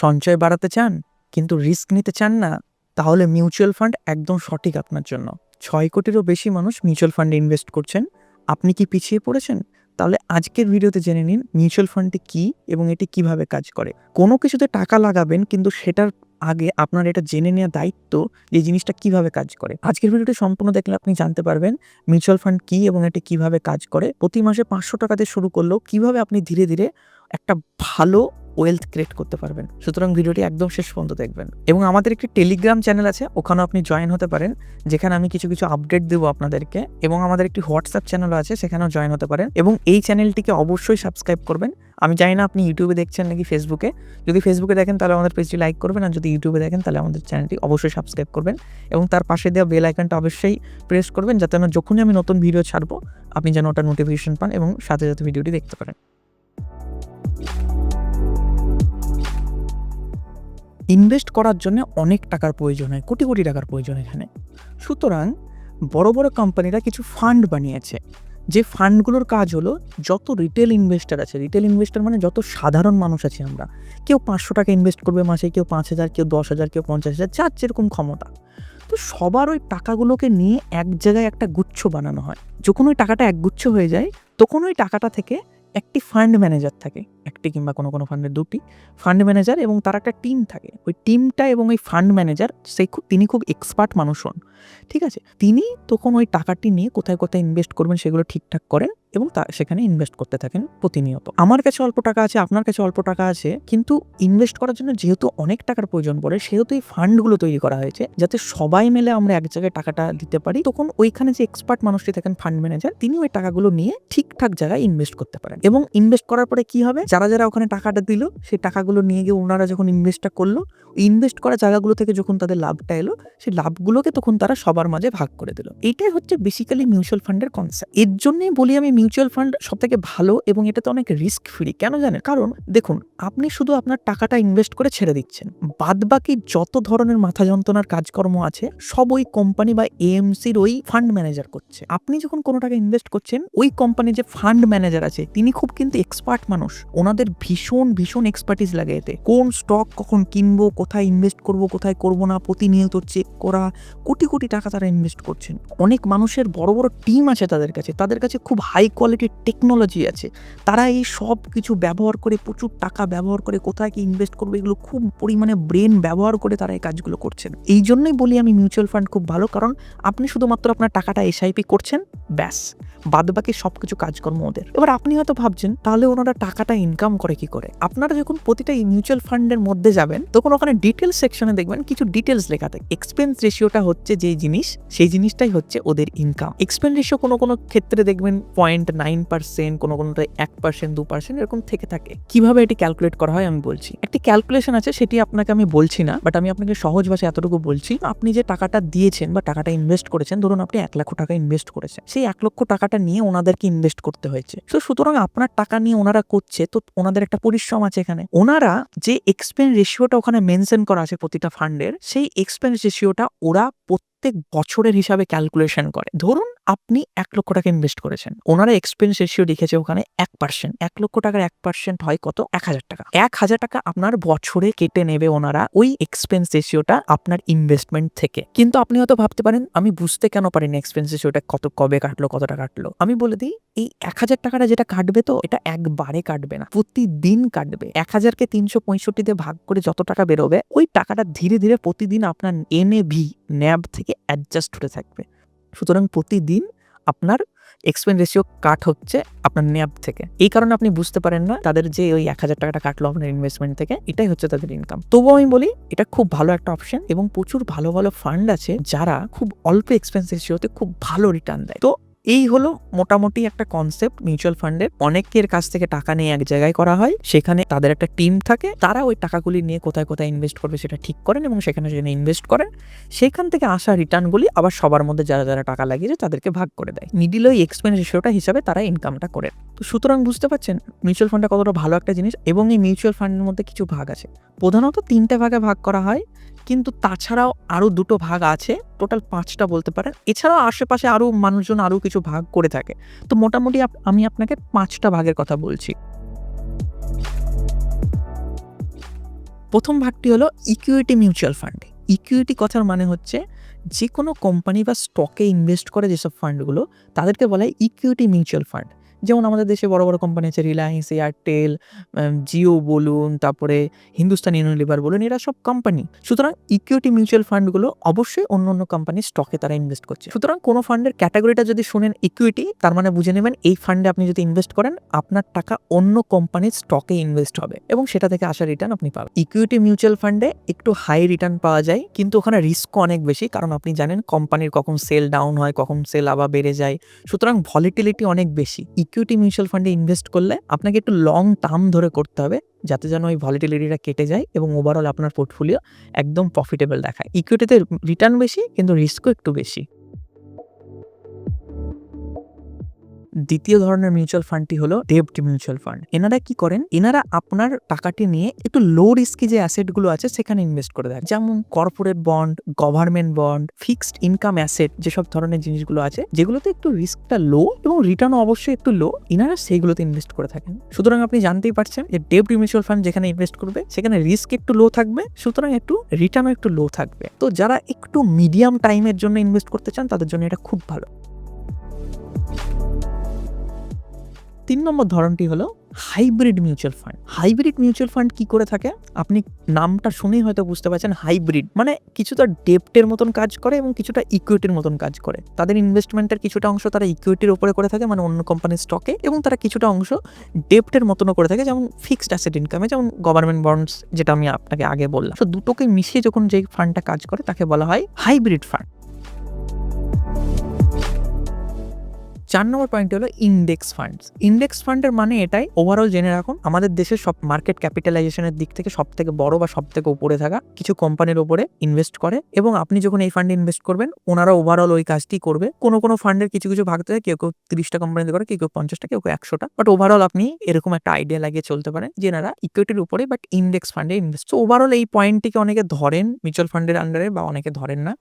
সঞ্চয় বাড়াতে চান, কিন্তু রিস্ক নিতে চান না, তাহলে মিউচুয়াল ফান্ড একদম সঠিক আপনার জন্য। ছয় কোটিরও বেশি মানুষ মিউচুয়াল ফান্ডে ইনভেস্ট করছেন। আপনি কি পিছিয়ে পড়েছেন? তাহলে আজকের ভিডিওতে জেনে নিন মিউচুয়াল ফান্ডটি কী এবং এটি কীভাবে কাজ করে। কোনো কিছুতে টাকা লাগাবেন, কিন্তু সেটার আগে আপনার এটা জেনে নেওয়া দায়িত্ব যে জিনিসটা কীভাবে কাজ করে। আজকের ভিডিওটি সম্পূর্ণ দেখলে আপনি জানতে পারবেন মিউচুয়াল ফান্ড কী এবং এটি কীভাবে কাজ করে। প্রতি মাসে পাঁচশো টাকাতে শুরু করলেও কীভাবে আপনি ধীরে ধীরে একটা ভালো ওয়েলথ ক্রিয়েট করতে পারবেন। সুতরাং ভিডিওটি একদম শেষ পর্যন্ত দেখবেন। এবং আমাদের একটি টেলিগ্রাম চ্যানেল আছে, ওখানেও আপনি জয়েন হতে পারেন, যেখানে আমি কিছু কিছু আপডেট দেবো আপনাদেরকে। এবং আমাদের একটি হোয়াটসঅ্যাপ চ্যানেল আছে, সেখানেও জয়েন হতে পারেন। এবং এই চ্যানেলটিকে অবশ্যই সাবস্ক্রাইব করবেন। আমি জানি না আপনি ইউটিউবে দেখছেন নাকি ফেসবুকে যদি ফেসবুকে দেখেন, তাহলে আমাদের পেজটি লাইক করবেন। আর যদি ইউটিউবে দেখেন, তাহলে আমাদের চ্যানেলটি অবশ্যই সাবস্ক্রাইব করবেন। এবং তার পাশে দেওয়া বেল আইকনটা অবশ্যই প্রেস করবেন, যাতে না যখনই আমি নতুন ভিডিও ছাড়বো, আপনি যেন ওটা নোটিফিকেশন পান এবং সাথে সাথে ভিডিওটি দেখতে পারেন। ইনভেস্ট করার জন্য অনেক টাকার প্রয়োজন হয়, কোটি কোটি টাকার প্রয়োজন এখানে। সুতরাং বড় বড় কোম্পানিরা কিছু ফান্ড বানিয়েছে। যে ফান্ডগুলোর কাজ হলো যত রিটেল ইনভেস্টার আছে রিটেল ইনভেস্টার মানে যত সাধারণ মানুষ আছি আমরা, কেউ পাঁচশো টাকা ইনভেস্ট করবে মাসে, কেউ পাঁচ হাজার, কেউ দশ হাজার, কেউ পঞ্চাশ হাজার, যার যেরকম ক্ষমতা। তো সবার ওই টাকাগুলোকে নিয়ে এক জায়গায় একটা গুচ্ছ বানানো হয়। যখন ওই টাকাটা একগুচ্ছ হয়ে যায়, তখন ওই টাকাটা থেকে একটি ফান্ড ম্যানেজার থাকে। একটি কিংবা কোনো কোনো ফান্ডের দুটি ফান্ড ম্যানেজার এবং তার একটা টিম থাকে। ওই টিমটা এবং ওই ফান্ড ম্যানেজার সেই খুব তিনি খুব এক্সপার্ট মানুষ হন। ঠিক আছে? তিনি তখন ওই টাকাটি নিয়ে কোথায় কোথায় ইনভেস্ট করবেন সেগুলো ঠিকঠাক করেন এবং তা, সেখানে ইনভেস্ট করতে থাকেন প্রতিনিয়ত। আমার কাছে অল্প টাকা আছে, আপনার কাছে অল্প টাকা আছে, কিন্তু ইনভেস্ট করার জন্য যেহেতু অনেক টাকার প্রয়োজন পড়ে, সেহেতু এই ফান্ডগুলো তৈরি করা হয়েছে যাতে সবাই মিলে আমরা এক জায়গায় টাকাটা দিতে পারি। তখন ওইখানে যে এক্সপার্ট মানুষটি থাকেন ফান্ড ম্যানেজার, তিনি ওই টাকাগুলো নিয়ে ঠিকঠাক জায়গায় ইনভেস্ট করতে পারেন। এবং ইনভেস্ট করার পরে কি হবে? যারা যারা ওখানে টাকাটা দিল সেই টাকাগুলো নিয়ে গিয়ে ওনারা যখন ইনভেস্টটা করল ইনভেস্ট করা জায়গাগুলো থেকে যখন তাদের লাভটা এলো, সেই লাভগুলোকে তখন তারা সবার মাঝে ভাগ করে দিল। এটাই হচ্ছে বেসিক্যালি মিউচুয়াল ফান্ডের কনসেপ্ট এর জন্যই বলি আমি মিউচুয়াল ফান্ড সব থেকে ভালো এবং এটাতে অনেক রিস্ক ফ্রি কেন জানেন? কারণ দেখুন, আপনি শুধু আপনার টাকাটা ইনভেস্ট করে ছেড়ে দিচ্ছেন। বাদ বাকি যত ধরনের মাথা যন্ত্রণার কাজকর্ম আছে, সব ওই কোম্পানি বা এএমসির ওই ফান্ড ম্যানেজার করছে। আপনি যখন কোনো টাকা ইনভেস্ট করছেন, ওই কোম্পানির যে ফান্ড ম্যানেজার আছে, তিনি খুব কিন্তু এক্সপার্ট মানুষ। ওনাদের ভীষণ ভীষণ এক্সপার্টিস লাগে এতে। কোন স্টক কখন কিনবো কোথায় ইনভেস্ট করব, কোথায় করব না, প্রতিনিয়ত চেক করা, কোটি কোটি টাকা তারা ইনভেস্ট করছেন। অনেক মানুষের বড় বড় টিম আছে তাদের কাছে তাদের কাছে খুব হাই কোয়ালিটির টেকনোলজি আছে। তারা এই সব কিছু ব্যবহার করে, প্রচুর টাকা ব্যবহার করে, কোথায় কি ইনভেস্ট করবে, এগুলো খুব পরিমাণে ব্রেন ব্যবহার করে তারা এই কাজগুলো করছেন। এই জন্যই বলি আমি মিউচুয়াল ফান্ড খুব ভালো, কারণ আপনি শুধুমাত্র আপনার টাকাটা এসআইপি করছেন, ব্যাস। বাদ বাকি সব কিছু কাজকর্ম ওদের। এবার আপনি হয়তো ভাবছেন, তাহলে ওনারা টাকাটা ইনকাম করে কি করে? আপনারা যখন প্রতিটা মিউচুয়াল ফান্ডের মধ্যে যাবেন, তখন ওখানে ডিটেলস সেকশনে দেখবেন, কিছু ডিটেলস লেখা থাকে। এক্সপেন্স রেশিওটা হচ্ছে যে জিনিস, সেই জিনিসটাই হচ্ছে ওদের ইনকাম এক্সপেন্স রেশিও কোনো কোনো ক্ষেত্রে দেখবেন পয়েন্ট নাইন পার্সেন্ট কোনো কোনোটা এক পার্সেন্ট দু পার্সেন্ট এরকম থেকে থাকে। কীভাবে এটি ক্যালকুলেট করা হয় আমি বলছি। একটি ক্যালকুলেশন আছে, সেটি আপনাকে আমি বলছি না বাট আমি আপনাকে সহজ ভাষায় এতটুকু বলছি। আপনি যে টাকাটা দিয়েছেন বা টাকাটা ইনভেস্ট করেছেন, ধরুন আপনি এক লক্ষ টাকা ইনভেস্ট করেছেন, সেই এক লক্ষ টাকাটা নিয়ে ওনাদেরকে ইনভেস্ট করতে হয়েছে। তো সুতরাং আপনার টাকা নিয়ে ওনারা করছে, তো ওনাদের একটা পরিশ্রম আছে এখানে। ওনারা যে এক্সপেন্স রেশিওটা ওখানে মেনশন করা আছে প্রতিটা ফান্ডের সেই এক্সপেন্স রেশিওটা ওরা প্রত্যেক বছরের হিসাবে ক্যালকুলেশন করে। ধরুন আপনি এক লক্ষ টাকা ইনভেস্ট করেছেন। ওনারা এক্সপেন্স রেশিও লিখেছে ওখানে এক পার্সেন্ট এক লক্ষ টাকার এক পার্সেন্ট হয় কত? এক হাজার টাকা। এক হাজার টাকা আপনার বছরে কেটে নেবে ওনারা ওই এক্সপেন্স রেশিওটা আপনার ইনভেস্টমেন্ট থেকে। কিন্তু আপনি হয়তো ভাবতে পারেন, আমি বুঝতে কেন পারিনি এক্সপেন্স রেশিওটা কত, কবে কাটলো, কতটা কাটলো? আমি বলে দিই, এই এক হাজার টাকাটা যেটা কাটবে তো, এটা একবারে কাটবে না। প্রতিদিন কাটবে। এক হাজারকে তিনশো পঁয়ষট্টিতে ভাগ করে যত টাকা বেরোবে, ওই টাকাটা ধীরে ধীরে প্রতিদিন আপনার এনএভি ন্যাব থেকে অ্যাডজাস্ট হতে থাকবে। সুতরাং প্রতিদিন আপনার এক্সপেন্স রেশিও কাট হচ্ছে আপনার ন্যাপ থেকে। এই কারণে আপনি বুঝতে পারেন না তাদের যে ওই এক হাজার টাকাটা কাটলো আপনার ইনভেস্টমেন্ট থেকে, এটাই হচ্ছে তাদের ইনকাম তবুও আমি বলি, এটা খুব ভালো একটা অপশন এবং প্রচুর ভালো ভালো ফান্ড আছে যারা খুব অল্প এক্সপেন্স রেশিওতে খুব ভালো রিটার্ন দেয়। তো এই হলো মোটামুটি একটা কনসেপ্ট মিউচুয়াল ফান্ডের অনেকের কাছ থেকে টাকা নিয়ে এক জায়গায় করা হয়, সেখানে তাদের একটা টিম থাকে, তারা ওই টাকাগুলি নিয়ে কোথায় কোথায় ইনভেস্ট করবে সেটা ঠিক করেন এবং সেখানে সেখানে ইনভেস্ট করেন। সেখান থেকে আসা রিটার্নগুলি আবার সবার মধ্যে যারা যারা টাকা লাগিয়েছে তাদেরকে ভাগ করে দেয়। মিডিল ওই এক্সপেন্স রেশিওটা হিসাবে তারা ইনকামটা করে। তো সুতরাং বুঝতে পারছেন মিউচুয়াল ফান্ডটা কতটা ভালো একটা জিনিস এবং এই মিউচুয়াল ফান্ডের মধ্যে কিছু ভাগ আছে। প্রধানত তিনটে ভাগে ভাগ করা হয়। কিন্তু তাছাড়াও আরও দুটো ভাগ আছে টোটাল পাঁচটা বলতে পারেন। এছাড়াও আশেপাশে আরও মানুষজন আরও কিছু ভাগ করে থাকে। তো মোটামুটি আমি আপনাকে পাঁচটা ভাগের কথা বলছি। প্রথম ভাগটি হলো ইকুইটি মিউচুয়াল ফান্ড ইকুইটি কথার মানে হচ্ছে যে কোনো কোম্পানি বা স্টকে ইনভেস্ট করে যেসব ফান্ডগুলো তাদেরকে বলা হয় ইকুইটি মিউচুয়াল ফান্ড যেমন আমাদের দেশে বড় বড় কোম্পানি আছে রিলায়েন্স এয়ারটেল জিও বলুন, তারপরে হিন্দুস্তান ইউনিলিভার বলুন, এরা সব কোম্পানি সুতরাং ইকুইটি মিউচুয়াল ফান্ডগুলো অবশ্যই অন্য অন্য কোম্পানির স্টকে তারা ইনভেস্ট করছে। সুতরাং কোনো ফান্ডের ক্যাটাগরিটা যদি শুনেন ইকুইটি তার মানে বুঝে নেবেন এই ফান্ডে আপনি যদি ইনভেস্ট করেন, আপনার টাকা অন্য কোম্পানির স্টকে ইনভেস্ট হবে এবং সেটা থেকে আসা রিটার্ন আপনি পাবেন। ইকুইটি মিউচুয়াল ফান্ডে একটু হাই রিটার্ন পাওয়া যায়, কিন্তু ওখানে রিস্কও অনেক বেশি, কারণ আপনি জানেন কোম্পানির কখন সেল ডাউন হয়, কখন সেল আবার বেড়ে যায়। সুতরাং ভলিটিলিটি অনেক বেশি। ইকুইটি মিউচুয়াল ফান্ডে ইনভেস্ট করলে আপনাকে একটু লং টার্ম ধরে করতে হবে, যাতে যেন ওই ভলিটিলিটিটা কেটে যায় এবং ওভারঅল আপনার পোর্টফোলিও একদম প্রফিটেবল দেখায়। ইকুইটিতে রিটার্ন বেশি, কিন্তু রিস্কও একটু বেশি। দ্বিতীয় ধরনের মিউচুয়াল ফান্ডটি হলো ডেপ্ট মিউচুয়াল ফান্ড এনারা কি করেন? এনারা আপনার টাকাটি নিয়ে একটু লো রিস্কি যে অ্যাসেটগুলো আছে, সেখানে ইনভেস্ট করে দেয় যেমন corporate bond government bond fixed income asset যেসব ধরনের জিনিসগুলো আছে, যেগুলোতে একটু রিস্কটা লো এবং রিটার্নও অবশ্যই একটু লো এনারা সেইগুলোতে ইনভেস্ট করে থাকেন। সুতরাং আপনি জানতেই পারছেন যে ডেপ্ট মিউচুয়াল ফান্ড যেখানে ইনভেস্ট করবে, সেখানে রিস্ক একটু লো থাকবে, সুতরাং একটু রিটার্নও একটু লো থাকবে। তো যারা একটু মিডিয়াম টাইমের জন্য ইনভেস্ট করতে চান, তাদের জন্য এটা খুব ভালো। তিন নম্বর ধরনটি হলো hybrid mutual fund. Hybrid mutual fund কি করে থাকে? আপনি নামটা শুনেই হয়তো বুঝতে পারছেন, হাইব্রিড মানে কিছুটা ডেপ্টের মতন কাজ করে এবং কিছুটা ইকুইটির মতন কাজ করে। তাদের ইনভেস্টমেন্টের কিছুটা অংশ তারা ইকুইটির উপরে করে থাকে মানে অন্য কোম্পানির স্টকে এবং তারা কিছুটা অংশ ডেপ্টের মতনও করে থাকে, যেমন ফিক্সড অ্যাসেট ইনকামে যেমন গভর্নমেন্ট বন্ডস যেটা আমি আপনাকে আগে বললাম। তো দুটোকে মিশিয়ে যখন যেই ফান্ডটা কাজ করে, তাকে বলা হয় হাইব্রিড ফান্ড চার নম্বর পয়েন্ট হলো ইন্ডেক্স ফান্ডস ইন্ডেক্স ফান্ডের মানে এটাই ওভারঅল জেনে রাখুন, আমাদের দেশের সব মার্কেট ক্যাপিটালাইজেশনের দিক থেকে সব থেকে বড় বা সব থেকে উপরে থাকা কিছু কোম্পানির উপরে ইনভেস্ট করে এবং আপনি যখন এই ফান্ডে ইনভেস্ট করবেন, ওনারা ওভারঅল ওই কাজটি করবে। কোনো কোনো ফান্ডের কিছু কিছু ভাগ থাকে, কেউ কেউ তিরিশটা কোম্পানিতে করে, কেউ কেউ পঞ্চাশটা, কেউ কেউ একশোটা। বাট ওভারঅল আপনি এরকম একটা আইডিয়া লাগিয়ে চলতে পারেন যে এনারা ইকুইটির উপরে বাট ইন্ডেক্স ফান্ডে ইনভেস্ট তো ওভারঅল এই পয়েন্টটিকে অনেকে ধরেন মিউচুয়াল ফান্ডের আন্ডারে বা অনেকে ধরেন না।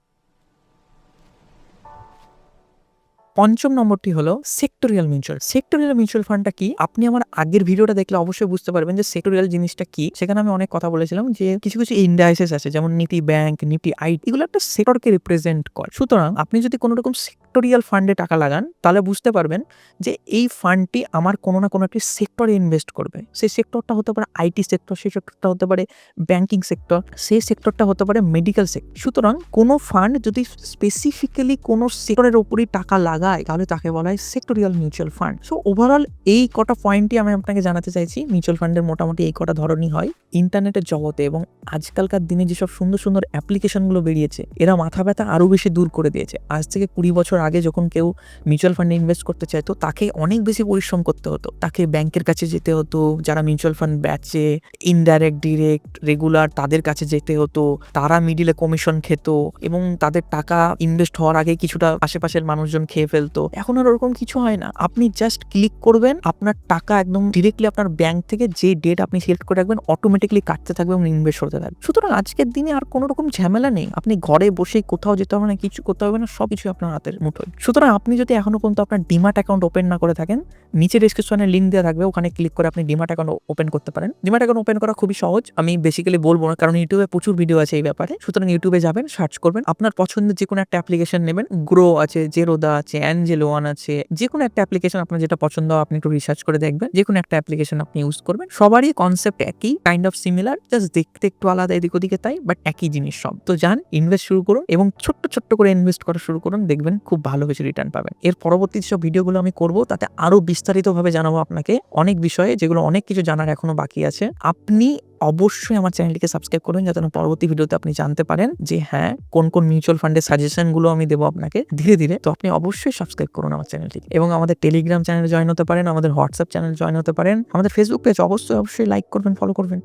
পঞ্চম নম্বরটি হলো সেক্টোরিয়াল মিউচুয়াল সেক্টোরিয়াল মিউচুয়াল ফান্ডটা কি? আপনি আমার আগের ভিডিওটা দেখলে অবশ্যই বুঝতে পারবেন যে সেক্টোরিয়াল জিনিসটা কি। সেখানে আমি অনেক কথা বলেছিলাম যে কিছু কিছু ইন্ডাইসেস আছে, যেমন নীতি ব্যাংক নীতি আই এগুলো একটা সেক্টরকে রিপ্রেজেন্ট করে। সুতরাং আপনি যদি কোনো রকম সেক্টোরিয়াল ফান্ডে টাকা লাগান, তাহলে বুঝতে পারবেন যে এই ফান্ডটি আমার কোনো না কোনো একটি সেক্টরে ইনভেস্ট করবে। সেই সেক্টরটা হতে পারে আইটি সেক্টর সেই সেক্টরটা হতে পারে ব্যাংকিং সেক্টর সেই সেক্টরটা হতে পারে মেডিকেল সেক্টর সুতরাং কোনো ফান্ড যদি স্পেসিফিক্যালি কোনো সেক্টরের উপরই টাকা লাগায় তাহলে তাকে বলা হয় sectoral mutual fund so overall এই কটা পয়েন্টই আমি আপনাকে জানাতে চাইছি মিউচুয়াল ফান্ডের মোটামুটি এই কটা ধরনই হয়। ইন্টারনেটের জগতে এবং আজকালকার দিনে যেসব সুন্দর সুন্দর অ্যাপ্লিকেশনগুলো বেরিয়েছে, এরা মাথা ব্যথা আরও বেশি দূর করে দিয়েছে। আজ থেকে কুড়ি বছর আগে যখন কেউ মিউচুয়াল ফান্ডে ইনভেস্ট করতে চাইতো, তাকে অনেক বেশি পরিশ্রম করতে হতো। তাকে ব্যাংকের কাছে যেতে হতো, যারা মিউচুয়াল ফান্ড ব্যাচে ইনডাইরেক্ট ডিরেক্ট রেগুলার তাদের কাছে যেতে হতো, তারা মিডিলে কমিশন খেত এবং তাদের টাকা ইনভেস্ট হওয়ার আগে কিছুটা আশেপাশের মানুষজন খেয়ে ফেলতো। এখন আর ওরকম কিছু হয় না। আপনি জাস্ট ক্লিক করবেন, আপনার টাকা একদম ডিরেক্টলি আপনার ব্যাংক থেকে যে ডেট আপনি সিলেক্ট করে রাখবেন অটোমেটিকলি কাটতে থাকবে এবং ইনভেস্ট হতে থাকবে। সুতরাং আজকের দিনে আর কোনো রকম ঝামেলা নেই। আপনি ঘরে বসে কোথাও যেতে হবে না, কিছু করতে হবে না সব কিছু আপনার হাতের মুঠোয়। সুতরাং আপনি যদি এখনও পর্যন্ত আপনার ডিমাট অ্যাকাউন্ট ওপেন না করে থাকেন, নিচে ডিসক্রিপশনে লিঙ্ক দেওয়া থাকবে, ওখানে ক্লিক করে আপনি ডিমাট অ্যাকাউন্ট ওপেন করতে পারেন। ডিমাট অ্যাকাউন্ট ওপেন করা খুবই সহজ। আমি বেসিক্যালি বলব না, কারণ ইউটিউবে প্রচুর ভিডিও আছে এই ব্যাপারে। সুতরাং ইউটিউবে যাবেন সার্চ করবেন। আপনার পছন্দের যে কোনো একটা অ্যাপ্লিকেশন নেবেন। গ্রো আছে জেরোদা আছে অ্যাঞ্জেলো ওয়ান আছে যে কোনো একটা অ্যাপ্লিকেশন আপনার যেটা পছন্দ হয়, আপনি একটু রিসার্চ করে দেখবেন। যে কোনো একটা অ্যাপ্লিকেশন আপনি ইউজ করবেন। সবারই কনসেপ্ট একই কাইন্ড অফ সিমিলার জাস্ট দেখতে একটু আলাদা এদিক ওদিকে তাই বাট একই জিনিস সব। তো যান ইনভেস্ট শুরু করুন এবং ছোট্ট ছোট্ট করে ইনভেস্ট করা শুরু করুন, দেখবেন খুব ভালো কিছু রিটার্ন পাবেন। এর পরবর্তী সব ভিডিওগুলো আমি করব, তাতে আরও বিস্তারিতভাবে জানাব আপনাকে। অনেক বিষয়ে, যেগুলো অনেক কিছু জানার এখনও বাকি আছে। আপনি অবশ্যই আমার চ্যানেলটিকে সাবস্ক্রাইব করুন যাতে পরবর্তী ভিডিওতে আপনি জানতে পারেন যে হ্যাঁ কোন কোন মিউচুয়াল ফান্ডের সাজেশনগুলো আমি দেবো আপনাকে ধীরে ধীরে। তো আপনি অবশ্যই সাবস্ক্রাইব করুন আমার চ্যানেলটি এবং আমাদের টেলিগ্রাম চ্যানেল জয়েন হতে পারেন, আমাদের হোয়াটসঅ্যাপ চ্যানেল জয়েন হতে পারেন, আমাদের ফেসবুক পেজ অবশ্যই অবশ্যই লাইক করবেন ফলো করবেন।